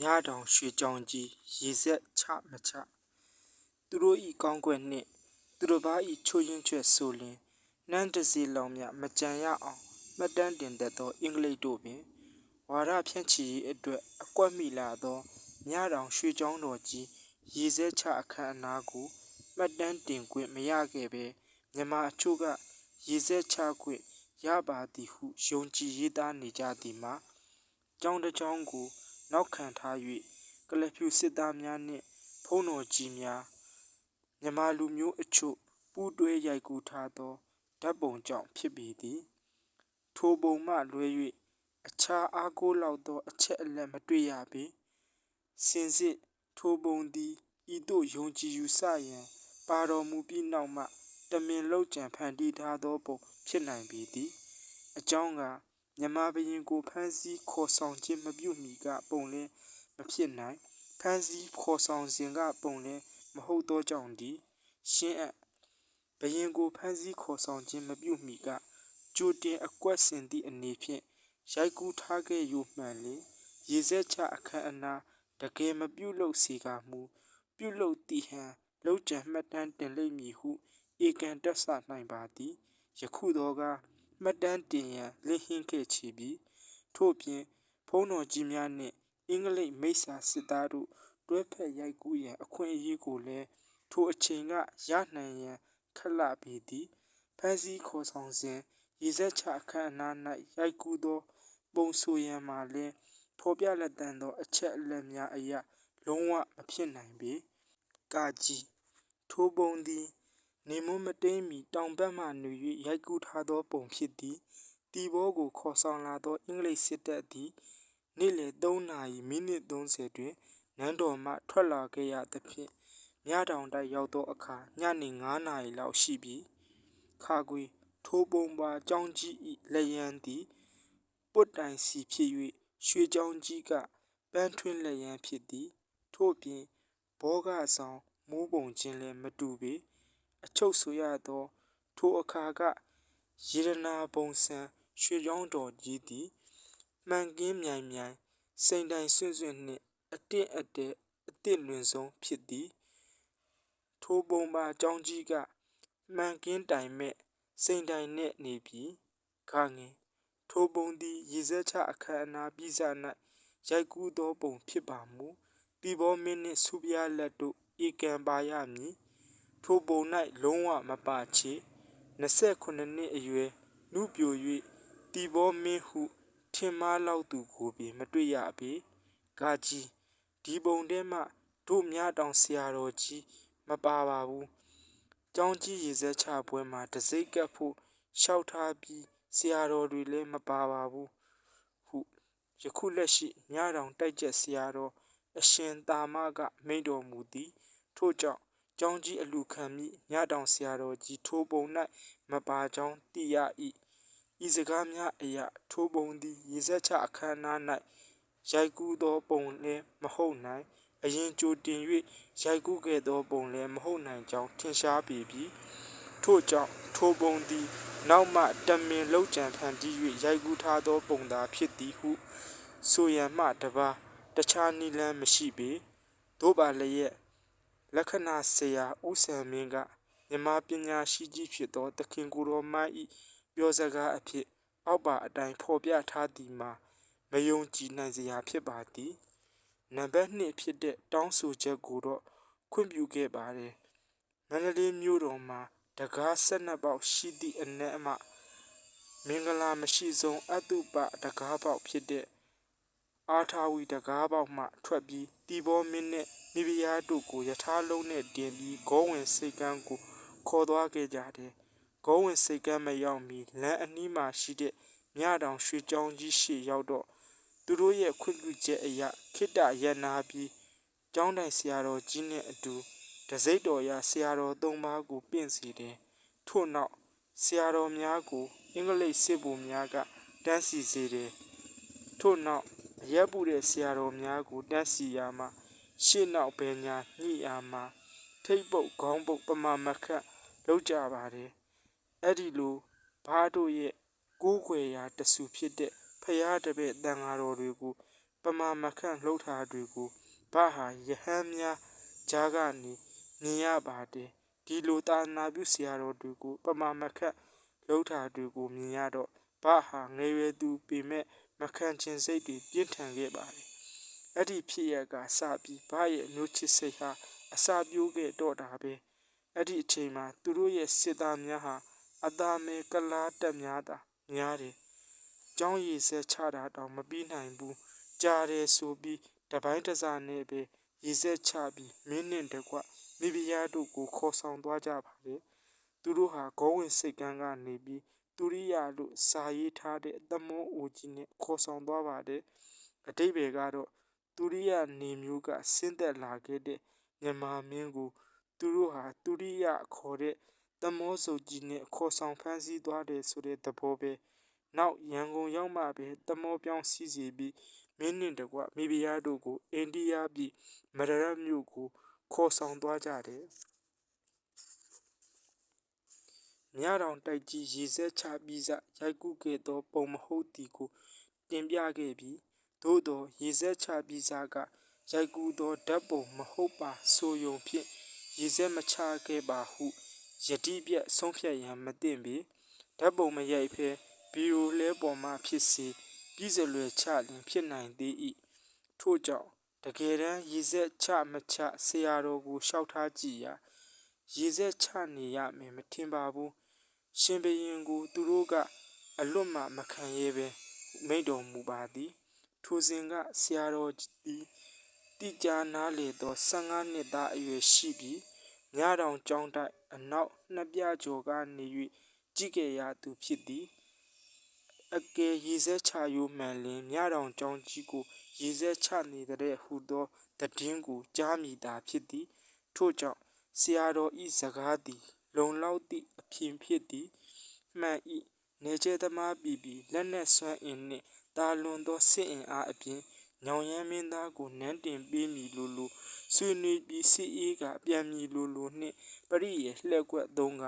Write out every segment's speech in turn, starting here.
မြတောင်ရွှေကြောင်ကြီးရေဆက်ချမချသူတို့ဤကောင်းကွက်နှင့်သူတို့ဘာဤချိုးရင်ချွဲ့ဆိုလင်နှမ်းတစီလောင်မြမကြံရအောင်မှတ်တမ်းတင်တတ်သောအင်္ဂလိပ်တို့ပင်ဝါရဖြန့်ချီရေးအတွက်အကွက်မိလာသောမြတောင်ရွှေကြောင်တော်ကြီးရေဆက်ချအခမ်းအနားကိုမှတ်တမ်းတင်ခွင့်မရခဲ့ဘဲမြန်မာအချို့ကရေဆက်ချခွင့်ရပါသည်ဟုယုံကြည်ရေးသားနေကြသည်မှာကျောင်းတစ်ကျောင်းကို နောက်ခံထား၍ကလဖြူစစ်သားများနှင့် ဖုံးတော်ကြီးများမြန်မာလူမျိုးအချို့ပူးတွဲရိုက်ကူးထားသောဓာတ်ပုံကြောင့်ဖြစ်ပေသည်ထိုပုံမှလွဲ၍အခြားအားကိုးလောက်သော အချက်အလက်မတွေ့ရပေစင်စစ်ထိုပုံသည်ဤသို့ယုံကြည်ယူဆရန်ပါတော်မူပြီးနောက်မှတမင်လောက်ကြံဖန်တီးထားသောပုံဖြစ်နိုင်ပေသည်အကြောင်းက မြန်မာဘရင်ကိုဖမ်းဆီးခေါ်ဆောင်ခြင်းမပြုမီကပုံလင်းမဖြစ်နိုင်ဖမ်းဆီးခေါ်ဆောင်စဉ်ကပုံလင်းမဟုတ်သောကြောင့်ဒီရှင်းအပ်ဘရင်ကိုဖမ်းဆီးခေါ်ဆောင်ခြင်းမပြုမီကကြိုတင်အကွက်ဆင်သည့်အနေဖြင့်ရိုက်ကူးထားခဲ့ယူမှန်လေရေစက်ချအခမ်းအနားတကယ်မပြုလုပ်စေကမူပြုလုပ်တည်ဟန်လောက်ကြံမှတ်တမ်းတင်လိမ့်မည်ဟုဧကန်တက်ဆနိုင်ပါသည်ယခုတော့က မှတ်တမ်းတင်ရန်လင်းဟင်းခဲ့ချီပြီးထို့ပြင်ဖုံးတော်ကြီးများနှင့်အင်္ဂလိပ်မိစ္ဆာစစ်သားတို့တွဲဖက်ရိုက်ကူးရန်အခွင့်အရေးကိုလည်းထိုအချိန်ကရနိုင်ရန်ခက်လာပေသည်ဖမ်းဆီးခေါ်ဆောင်စဉ်ရေစက်ချအခမ်းအနား၌ရိုက်ကူးသော ပုံဆိုရန်မှာလည်းဖော်ပြလက်တန်သောအချက်အလက်များအရလုံးဝမဖြစ်နိုင်ပေကာကြီးထိုပုံသည် နေမမတိမ်မီတောင်ဘက်မှနေ၍ရိုက်ကူးထားသောပုံဖြစ်သည်တီဘောကိုခေါ်ဆောင်လာသောအင်္ဂလိပ်စစ်တပ်သည်နေ့လယ်3နာရီမိနစ်30တွင်နန်းတော်မှထွက်လာခဲ့ရသဖြင့်မြတောင်တိုက်ရောက်သောအခါညနေ9နာရီလောက်ရှိပြီခါကွေထိုပုံပါကြောင်းကြီး၏လက်ရန်သည်ပွတ်တိုင်စီဖြစ်၍ရွှေကြောင်းကြီးကပန်းထွင်းလက်ရန်ဖြစ်သည်ထို့ပြင်ဘောဂဆောင်မိုးပုံချင်းလည်းမတူပေ အချုပ်ဆိုရသော ထိုအခါကယေရနာပုံစံ ရွှေကြောင်းတော်ကြီးသည် မှန်ကင်းမြိုင်မြိုင် စိန်တိုင်ဆွင့်ဆွင့်နှင့် အတင့်အတဲအသစ်လွင်ဆုံးဖြစ်သည် ထိုပုံပါအကြောင်းကြီးက မှန်ကင်းတိုင်မဲ့ စိန်တိုင်နှင့်နေပြီခါငင်ထိုပုံသည် ရေစက်ချအခမ်းအနားပြီးစား၌ရိုက်ကူးသောပုံဖြစ်ပါမူတီဘောမင်းနှင့် ဆူပြားလက်တို့ ဧကံပါရမည် ထိုပုံ၌လုံးဝမပါချေ29နှစ်အရွယ်နုပြို၍တီဘောမင်းဟုထင်မှားလောက်သူကိုပင်မတွေ့ရပေကာကြီးဒီပုံထဲမှတို့မြတောင်ဆရာတော်ကြီးမပါပါဘူးကျောင်းကြီးရေစက်ချပွဲမှာတစိ့ကပ်ဖို့လျှောက်ထားပြီးဆရာတော်တွေလည်းမပါပါဘူးဟုယခုလက်ရှိမြတောင်တိုက်ကျက်ဆရာတော်အရှင်သာမကမိန့်တော်မူသည်ထို့ကြောင့် ကျောင်းကြီးအလူခံမိမြတောင်ဆရာတော်ကြီးထိုပုံ၌မပါကြောင်းသိရ၏ဤစကားများအရာထိုပုံသည်ရေစက်ချအခမ်းအနား၌ရိုက်ကူးသောပုံလည်းမဟုတ်နိုင်အရင်ကြိုတင်၍ရိုက်ကူးခဲ့သောပုံလည်းမဟုတ်နိုင်ကြောင်းထင်ရှားပေပြီထို့ကြောင့်ထိုပုံသည်နောက်မှတမင်လောက်ကြံဖန်တီး၍ရိုက်ကူးထားသောပုံသာဖြစ်သည်ဟုဆိုရန်မှတပါတခြားနည်းလမ်းမရှိပေသို့ပါလျက် လက္ခဏာဆရာဦးစံမင်းကမြမပညာရှိကြီးဖြစ်သောသခင်ကိုယ်တော်မ၏ပြောစကားအဖြစ်အောက်ပါအတိုင်းဖော်ပြထားသည်မှာမယုံကြည်နိုင်စရာဖြစ်ပါသည်နံပါတ်2ဖြစ်တဲ့တောင်းဆိုချက်ကိုတော့ခွင့်ပြုခဲ့ပါတယ်မန္တလေးမြို့တော်မှာတကား12ပေါက်ရှိသည့်အနက်အမှမင်္ဂလာမရှိဆုံးအတုပတကားပေါက်ဖြစ်တဲ့ အာထာဝီတကားပေါက်မှထွက်ပြီးတီဘောမင်းနဲ့မိဖုရားတို့ကိုယထာလုံးနဲ့တင်ပြီးဂောဝင်စိတ်ကန်းကိုခေါ်သွားခဲ့ကြတယ်။ဂောဝင်စိတ်ကမ်းမရောက်မီလမ်းအနီးမှာရှိတဲ့မြတောင်ရွှေကြောင်းကြီးရှေ့ရောက်တော့သူတို့ရဲ့ခွင့်ပြုချက်အရခိတ္တရနာပြီးကျောင်းတိုင်ဆရာတော်ကြီးနဲ့အတူတစိမ့်တော်ရဆရာတော်သုံးပါးကိုပင့်စီတယ်။ထို့နောက်ဆရာတော်များကိုအင်္ဂလိပ်စစ်ဗိုလ်များကတန်းစီစေတယ်။ထို့နောက်အ ရက်ပူတဲ့ဆရာတော်များကိုတန်းစီရမှာရှေ့နောက်ဘယ်ညာညှိရမှာထိတ်ပုတ်ခေါင်းပုတ်ပမာမခတ်လောက်ကြပါတယ်အဲ့ဒီလိုဘားတို့ရဲ့ကိုးခွေရာတဆူဖြစ်တဲ့ဖရာတပည့်တန်ဃာတော်တွေကိုပမာမခန့်လှုပ်ထားတွေကိုဘာဟာယဟန်များကြားကနေမြင်ရပါတယ်ဒီလိုသာနာပြုဆရာတော်တွေကိုပမာမခန့်လှုပ်ထားတွေကိုမြင်ရတော့ဘာဟာငယ်ရွယ်သူပေမဲ့ မခံခြင်းစိတ်တွေပြင်းထန်ခဲ့ပါတယ်အဲ့ဒီဖြစ်ရကစပြီးဘာရဲ့အမျိုးချစ်စိတ်ဟာအစာပြိုးခဲ့တော့တာပဲအဲ့ဒီအချိန်မှာသူတို့ရဲ့စစ်သားများဟာအသားမဲကလားတက်များတာများတယ်။ကျောင်းရည်ဆက်ချတာတောင်မပြီးနိုင်ဘူး။ကြားတယ်ဆိုပြီးတပိုင်းတစားနဲ့ပဲရည်ဆက်ချပြီးမင်းနဲ့တကွမိဖုရားတို့ကိုခေါ်ဆောင်သွားကြပါလေ။သူတို့ဟာဂောဝင်စိတ်ကန်းကနေပြီး သူရိယလို့စာရေးထားတဲ့သမောအိုကြီးနဲ့ခေါ်ဆောင်သွားပါတယ်။အတိတ်ဘယ်ကတော့သူရိယနေမျိုးကဆင်းသက်လာခဲ့တဲ့မြန်မာမင်းကိုသူတို့ဟာသူရိယခေါ်တဲ့သမောစုပ်ကြီးနဲ့ခေါ်ဆောင်ဖမ်းဆီးသွားတယ်ဆိုတဲ့သဘောပဲနောက်ရန်ကုန်ရောက်မှပဲသမောပြောင်းစီးစီပြီးမင်းနှင့်တကွမိဖုရားတို့ကိုအိန္ဒိယပြည်မရရမြို့ကိုခေါ်ဆောင်သွားကြတယ် မြတောင်တိုက်ကြီးရေစက်ချပြီးစရိုက်ကူးခဲ့သော ပုံမဟုတ်သည်ကို တင်ပြခဲ့ပြီးသို့သောရေစက်ချပြီးစကရိုက်ကူးသောဓာတ်ပုံမဟုတ်ပါဆိုယုံဖြင့်ရေစက်မချခဲ့ပါဟုယတိပြတ်ဆုံးဖြတ်ရန်မသင့်ပေဓာတ်ပုံမရိုက်ဖဲဗီဒီယိုလဲပေါ်မှဖြစ်စေပြည်စလွယ်ချလင်ဖြစ်နိုင်သေး၏ထို့ကြောင့်တကယ်တမ်းရေစက်ချမချဆရာတော်ကိုလျှောက်ထားကြည့်ရာရေစက်ချနေရမယ်မထင်ပါဘူး ရှင်ဘရင်ကို သူတို့ကအလွတ်မှမခံရဲပဲမိန့်တော်မူပါသည် ထိုစဉ်ကဆရာတော်သည်တိကျနားလေသော15နှစ်သားအရွယ်ရှိပြီးညတောင်ကြောင်းတိုက်အနောက်နှစ်ပြကျော်ကနေ၍ကြည့်ခဲ့ရသူဖြစ်သည်အကယ်ရေစက်ချယိုမှန်လင်ညတောင်ကြောင်းကြီးကိုရေစက်ချနေတဲ့ဟူသောတည်င်းကိုကြားမိတာဖြစ်သည်ထို့ကြောင့်ဆရာတော်ဤစကားသည် လုံလောက်သည့်အဖြစ်ဖြစ်သည်မှန်ဤနေကျသမားပြည်ပြည်လက်နက်ဆွမ်းအင်နှင့်တာလွန်သောစစ်အင်အားအပြင်ညောင်ရမ်းမင်းသားကိုနန်းတင်ပေးမည်လိုလိုဆွေးနွေးပြီးစီအေးကပြန်မည်လိုလိုနှင့်ပရိယေလှက်ကွက်သုံးက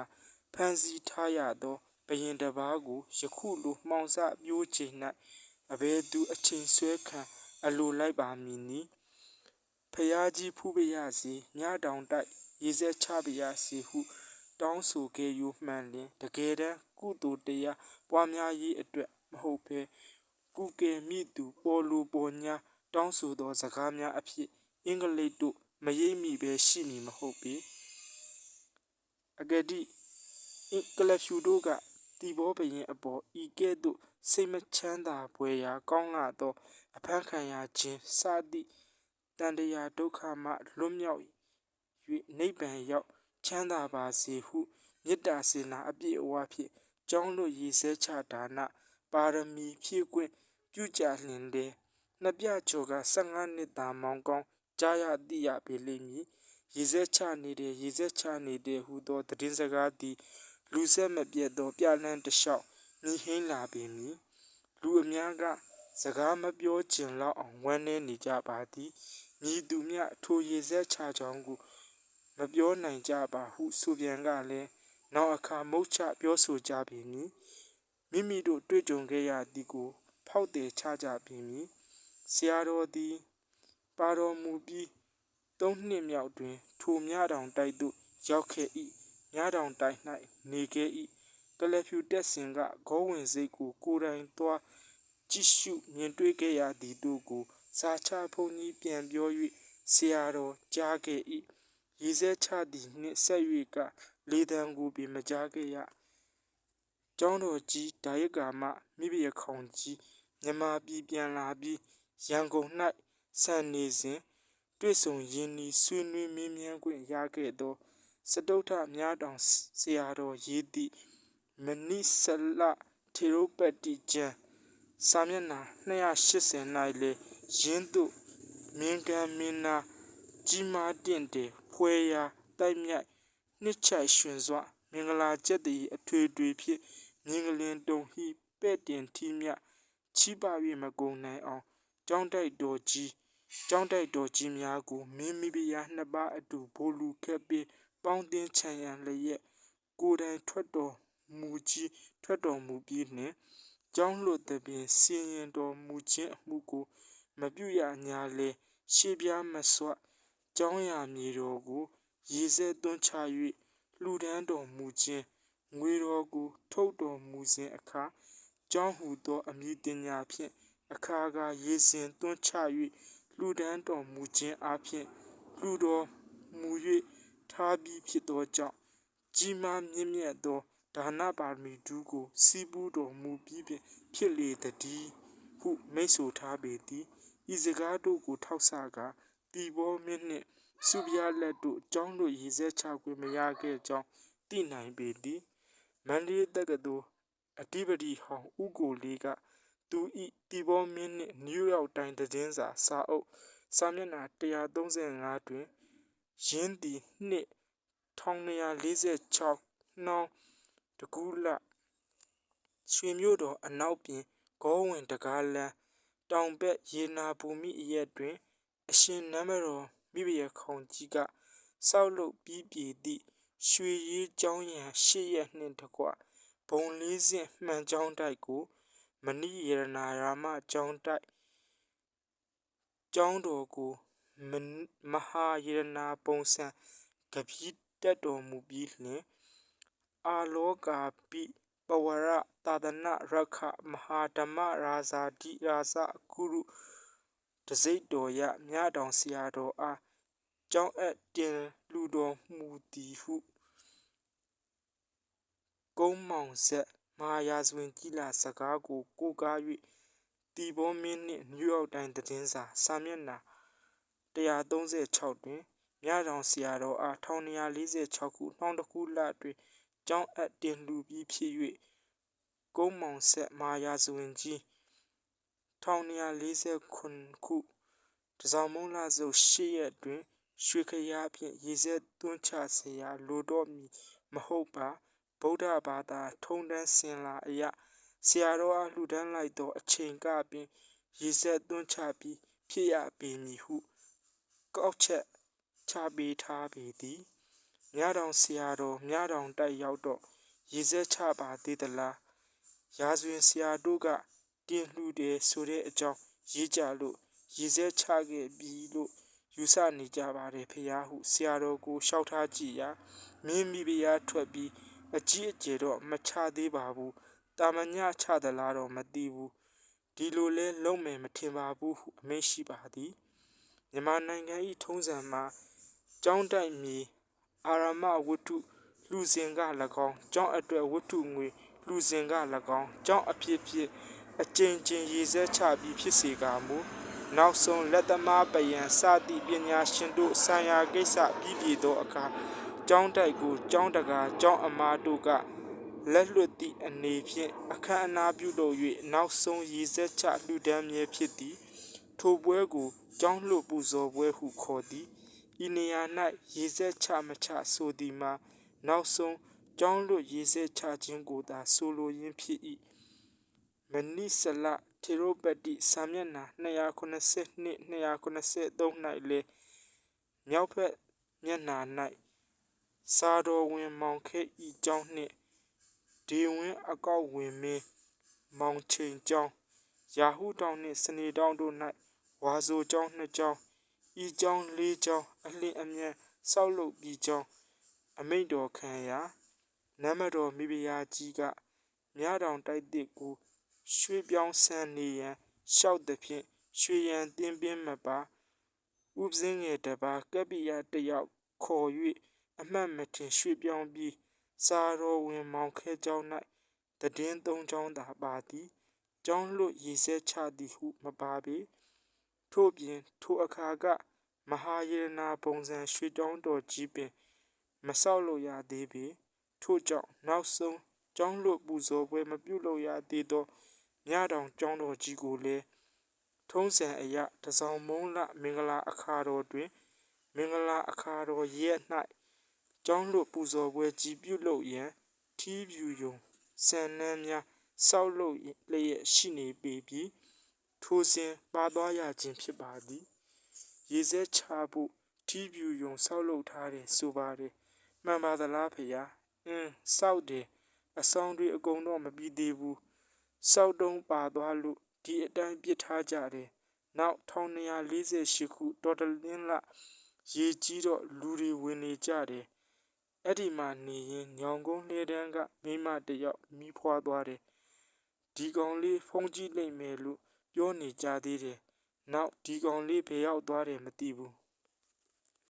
ဖန်စီထားရသောဘရင်တပားကိုယခုလိုမှောင်စပြိုးချိန်၌အဘယ်သူအချိန်ဆွဲခံအလိုလိုက်ပါမည်နီဖျားကြီးဖူးပရစီမြတောင်တိုက်ရေစက်ချပရစီဟု တောင်းဆိုခဲ့ယူမှန်လင်တကယ်တမ်းကုသိုလ်တရားပွားများရေးအတွက်မဟုတ်ဘဲကုကယ်မိသူပေါ်လူပေါ်ညာတောင်းဆိုသောစကားများအဖြစ်အင်္ဂလိပ်တို့မရိပ်မိပဲရှိမည်မဟုတ်ပေအကတိကလဖြူတို့ကတီဘောဘရင်အပေါ်ဤကဲ့သို့စိတ်မချမ်းသာပွေရာကောင်းလာသောအဖမ်းခံရခြင်းစသည့်တန်တရာဒုက္ခမှလွတ်မြောက်၍နိဗ္ဗာန်ရောက် ချမ်းသာပါစေဟုမေတ္တာစေနာအပြည့်အဝဖြင့်ကျောင်းတို့ရည်စဲချဒါနပါရမီဖြည့်ခွင့်ပြုကြလျင်လေနှစ်ပြကျော်က15နှစ်သာမောင်းကောင်းကြားရသိရပေလိမ့်မည်ရည်စဲချနေတဲ့ရည်စဲချနေတဲ့ဟူသောသတင်းစကားသည်လူဆက်မပြတ်သောပြလန်းတလျှောက်နှိဟင်းလာပေမည်လူအများကစကားမပြောကျင်လောက်အောင်ဝမ်းနည်းနေကြပါသည်မြည်သူမြထိုရည်စက်ချကြောင်းကိုမ ပြောနိုင်ကြပါဟုဆိုပြန်ကလည်းနောက်အခါမုတ်ချပြောဆိုကြပြီမည်မိမိတို့တွေ့ကြုံခဲ့ရသည်ကို ဖောက်တယ်ချကြပြီမည်ဆရာတော်သည်ပါတော်မူပြီးသုံးနှစ်မြောက်တွင် ထိုမြတောင်တိုက်သို့ရောက်ခဲ့၏မြတောင်တိုက်၌နေခဲ့၏ကလဖြူတက်စင်ကဂောဝင်စိတ်ကိုကိုယ်တိုင်သွားကြည့်ရှုမြင်တွေ့ခဲ့ရသည်တို့ကိုစာချဖုန်ကြီးပြန်ပြော၍ဆရာတော်ကြားခဲ့၏ ရည်စဲချသည်နှင့်ဆက်၍ကလေတံကိုပင်မကြားခဲ့ရကျောင်းတော်ကြီးဒါယကာမမိဖုရားခေါင်ကြီးမြမပြည်ပြန်လာပြီးရန်ကုန်၌ဆန်နေစဉ်တွေ့ဆုံရင်းနှီးဆွေးနွေးမေးမြန်းခွင့်ရခဲ့သောစတုထမြတောင်ဆရာတော်ရေးသည့်မနိဆလထေရုပတ္တိကျမ်းစာမျက်နှာ280၌လေရင်းသို့မြင်ကံမင်းနာကြီးမားတင့်တယ် ဖွဲရာတိုက်မြိုက်နှစ်ချိုက်ရွှင်စွာမင်္ဂလာကျက်တည်းအထွေထွေဖြင့်မြင်ကလင်တုံဟိပဲ့တင်ထီးမြချီးပ၍မကုံနိုင်အောင်ကြောင်းတိုက်တော်ကြီးကြောင်းတိုက်တော်ကြီးများကိုမင်းမိဖုရားနှစ်ပါးအတူဘိုလ်လူခက်ပြီးပေါင်းတင်ချံရန်လျက်ကိုယ်တိုင်ထွက်တော်မူကြီးထွက်တော်မူပြီးနှင့်ကျောင်းလွတ်သည်ပင်စီရင်တော်မူခြင်းအမှုကို မပြုရညာလေရှေးပြားမစွ ကျောင်းရာမြေတော်ကိုရေစဲသွန်းချ၍လှူဒန်းတော်မူခြင်းငွေတော်ကိုထုတ်တော်မူစဉ်အခါကျောင်းဟူသောအမည်တင်ညာဖြင့်အခါကရေစဉ်သွန်းချ၍လှူဒန်းတော်မူခြင်းအပြင်လှူတော်မူ၍ထားပြီးဖြစ်သောကြောင့်ကြီးမားမြင့်မြတ်သောဒါနပါရမီဒုကိုစီးပူးတော်မူပြီးဖြင့်ဖြစ်လေတည်းဟုမိတ်ဆိုထားပေသည်ဤစကားတို့ကိုထောက်ဆကာ တီဘောမင်းနှင့်စုပြားလက်တို့အကြောင်းတို့ရည်စက်ချခွင့်မရခဲ့ကြောင်းသိနိုင်ပေသည်မန္တလေးတက္ကသိုလ်အဓိပတိဟောင်းဦးကိုလေးကသူဤတီဘောမင်းနှင့်နယူးယောက်တိုင်းသတင်းစာစာအုပ်စာမျက်နှာ135တွင်ရင်းသည်နှစ်1246နှောင်းတကူလရွှေမြို့တော်အနောက်ပြင်ဂေါဝင်တကားလန်းတောင်ဘက်ရေနာဘူမိအရက်တွင် အရှင်နမတော်မိဖုရားခေါင်ကြီးကဆောက်လုပ်ပြီးပြည့်သည့်ရွှေရေးကျောင်းရံရှေ့ရက်နှင့်တကွဘုံလေးစင်မှန်ကျောင်းတိုက်ကိုမဏိရတနာရာမကျောင်းတိုက်ကျောင်းတော်ကိုမမဟာရတနာပုံစံကပီးတက်တော်မူပြီးလျှင်အာလောကာပိပဝရသာသနရက္ခမဟာဓမ္မရာဇာတိရာဇကုရု တစိတ်တော်ရမြတောင်ဆရာတော်အားကျောင်းအပ်တင်လူတော်မူသည်ဟုကုန်းမောင်ဆက်မဟာရာဇဝင်ကြီးလာစကားကိုကိုးကား၍တီဘောမင်းနှင့်နယူးယောက်တိုင်းသတင်းစာစာမျက်နှာ136တွင်မြတောင်ဆရာတော်အား1246ခုနှောင်းတကူလတွင်ကျောင်းအပ်တင်လူပြီးဖြစ်၍ကုန်းမောင်ဆက်မဟာရာဇဝင်ကြီး 1249ခုတစောင်းမုံလစုပ်၈ရက်တွင်ရွှေခရဖြင့်ရေဆက်သွန်းချစရာလိုတော့မည်မဟုတ်ပါဗုဒ္ဓဘာသာထုံတန်းစင်လာအရာဆရာတော်အားလှူဒန်းလိုက်သောအချိန်ကပင်ရေဆက်သွန်းချပြီးဖြစ်ရပေမည်ဟုကောက်ချက်ချပေးထားပေသည်မြတောင်ဆရာတော်မြတောင်တိုက်ရောက်တော့ရေဆက်ချပါသေးသလားရာဇဝင်ဆရာတို့က တင်လှူတယ်ဆိုတဲ့အကြောင်းရေးကြလို့ရေစက်ချခဲ့ပြီလို့ယူဆနေကြပါတယ်ဖះဟုဆရာတော်ကိုလျှောက်ထားကြည့်ရာမင်းမိဖုရားထွက်ပြီးအကြီးအကျယ်တော့မချသေးပါဘူးတာမညချသလားတော့မသိဘူးဒီလိုလဲလုံးမယ်မထင်ပါဘူးဟုအမိန့်ရှိပါသည်မြန်မာနိုင်ငံ၏ထုံးစံမှာကျောင်းတိုက်မြေအာရမဝတ္ထုလူစဉ်က၎င်းကျောင်းအတွက်ဝတ္ထုငွေလူစဉ်က၎င်းကျောင်းအဖြစ်ဖြစ် အကျဉ်းချင်းရေစက်ချပြီးဖြစ်စေကမူနောက်ဆုံးလက်သမားပယံစသည့်ပညာရှင်တို့ဆံရကိစ္စပြီးပြည့်သောအခါကျောင်းတိုက်ကိုကျောင်းတကာကျောင်းအမားတို့ကလက်လွတ်သည့်အနေဖြင့်အခမ်းအနားပြုလုပ်၍နောက်ဆုံးရည်စက်ချလှူဒန်းမြဲဖြစ်သည်ထိုပွဲကိုကျောင်းလွတ်ပူဇော်ပွဲဟုခေါ်သည်ဤနေရာ၌ရည်စက်ချမချဆိုသည်မှာနောက်ဆုံးကျောင်းလွတ်ရည်စက်ချခြင်းကိုသာဆိုလိုရင်းဖြစ်၏ မနိစလထေရပတိစာမျက်နှာ282 283၌လည်းမြောက်ဘက်မျက်နှာ၌စာတော်ဝင်မောင်ခဲဤကျောင်းနှင့်ဒေဝင်းအကောက်ဝင်မင်းမောင်ချိန်ကျောင်းရာဟုတောင်နှင့်စနေတောင်တို့၌ဝါဆိုကျောင်းနှစ်ကျောင်းဤကျောင်းလေးကျောင်းအလင်းအမြန်ဆောက်လုပ်ပြီးကျောင်းအမိန့်တော်ခံရာနမတော်မိဖုရားကြီးကမြတောင်တိုက်တစ်ကို ရွှေပြောင်းဆန်းနေရန်လျှောက်သည်ဖြင့်ရွှေရန်တင်းပင်းမပါဥပစင်းငယ်တပါကပ္ပိယတယောက်ခေါ်၍အမှတ်မထင်ရွှေပြောင်းပြီးစာတော်ဝင်မောင်ခဲကျောင်း၌တည်င်းသုံးကျောင်းသာပါသည်ကျောင်းလွတ်ရည်စဲချသည်ဟုမပါပေထို့ပြင်ထိုအခါကမဟာယေနာပုံစံရွှေကျောင်းတော်ကြီးပင်မဆောက်လို့ရသေးပေထို့ကြောင့်နောက်ဆုံးကျောင်းလွတ်ပူဇော်ပွဲမပြုလုပ်ရသေးသော မြတောင်ကျောင်းတော်ကြီးကိုလည်းထုံးစံအရတစောင်းမုံလမင်္ဂလာအခါတော်တွင် မင်္ဂလာအခါတော်ရက်၌ကျောင်းလွတ်ပူဇော်ပွဲကြီးပြုလုပ်ရန်ထီးဖြူယုံဆန်နှန်းများဆောက်လုပ်လျက်ရှိနေပေပြီးထိုစဉ်ပါသွားရခြင်းဖြစ်ပါသည်ရေစက်ချဖို့ထီးဖြူယုံဆောက်လုပ်ထားတယ်ဆိုပါတယ်မှန်ပါသလားဖေယားအင်းဆောက်တယ်အဆောင်တွေအကုန်တော့မပြီးသေးဘူး စောက်တုံးပါသွားလို့ဒီအတိုင်းပြစ်ထားကြတယ်နောက်1248ခုတော်တလင်းလရေကြီးတော့လူတွေဝင်နေကြတယ်အဲ့ဒီမှာနေရင်ညောင်ကုန်းလှဲတန်းကမိမတယောက်မိဖွာသွားတယ်ဒီကောင်လေးဖုန်းကြည့်လိုက်မယ်လို့ပြောနေကြသေးတယ်နောက်ဒီကောင်လေးဘယ်ရောက်သွားတယ်မသိဘူး